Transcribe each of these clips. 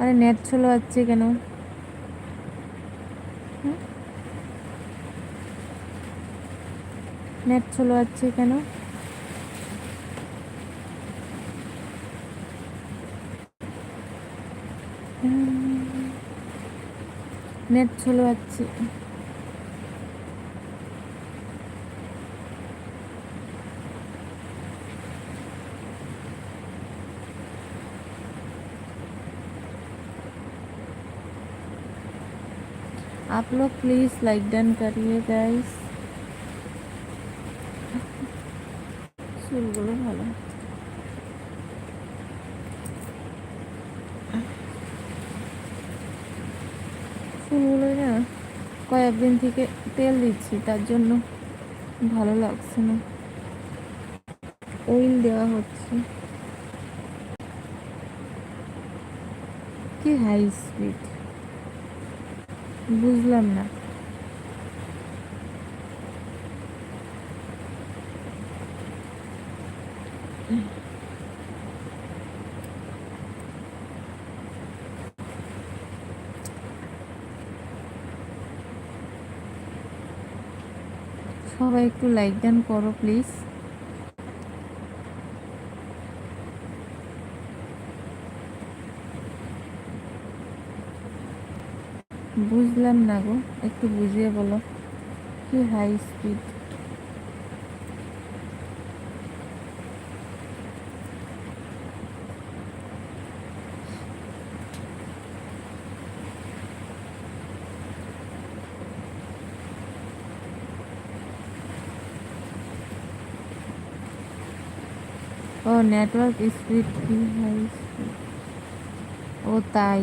আরে নেট চলে যাচ্ছে কেন? নেট ছোলো যাচ্ছে কেন? নেট ছোলো যাচ্ছে। आप लोग प्लीज़ लाइक डन करिए गाइस চুলগুলো ভালো চুলগুলো না কয়েকদিন থেকে তেল দিচ্ছি তার জন্য ভালো লাগছে না অয়েল দেওয়া হচ্ছে কি হাই স্পিড বুঝলাম না। সবাই একটু লাইক ডান করো প্লিজ বুঝলাম না গো, একটু বুঝিয়ে বলো। কি হাই স্পিড ও নেটওয়ার্ক স্পিড কি হাই স্পিড ও, তাই।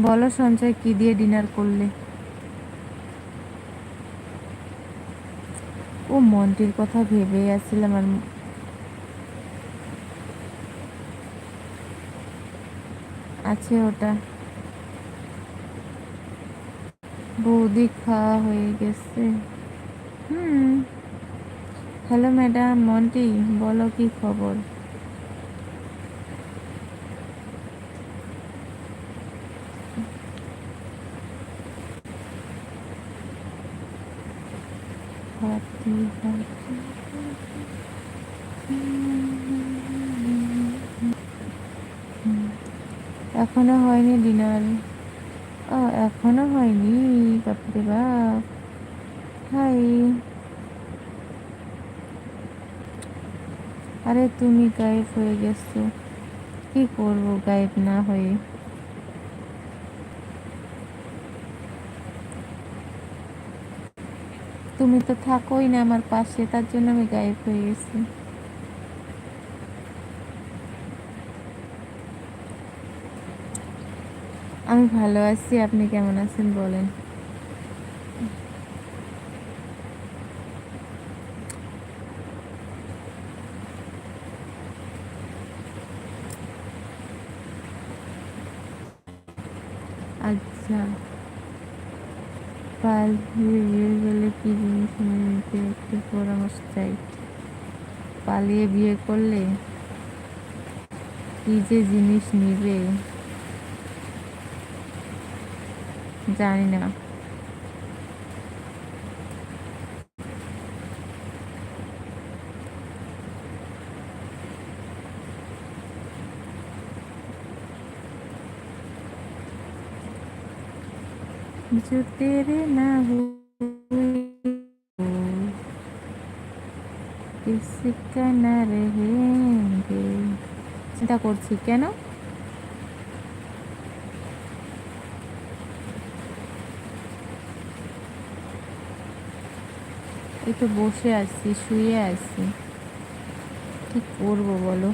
বলো সঞ্চয় কি দিয়ে ডিনার করলে? ও মন্টির কথা ভেবে আসছিলাম আর আছে ওটা। বৌদি খাওয়া হয়ে গেছে। হুম। হ্যালো ম্যাডাম মন্টি বলো কি খবর? এখনও হয়নি ডিনার। ও এখনও হয়নি, বাপরে বাপ। হাই। আরে তুমি গায়েব হয়ে গেছো। কি করব গায়েব না হয়ে? তুমি তো থাকোই না আমার পাশে, তার জন্য আমি গায়েব হয়ে গেছি। আমি ভালো আছি, আপনি কেমন আছেন বলেন। আচ্ছা। পালিয়ে বিয়ে গেলে কি জিনিস নিতে একটু পরামর্শ চাই? পালিয়ে বিয়ে করলে? কি যে জিনিস নিবে? জানি না। जो तेरे ना हुए किसका না रहेंगे চিন্তা করছি কেন এই তো বসে আছি শুয়ে আছি কি করবো বলো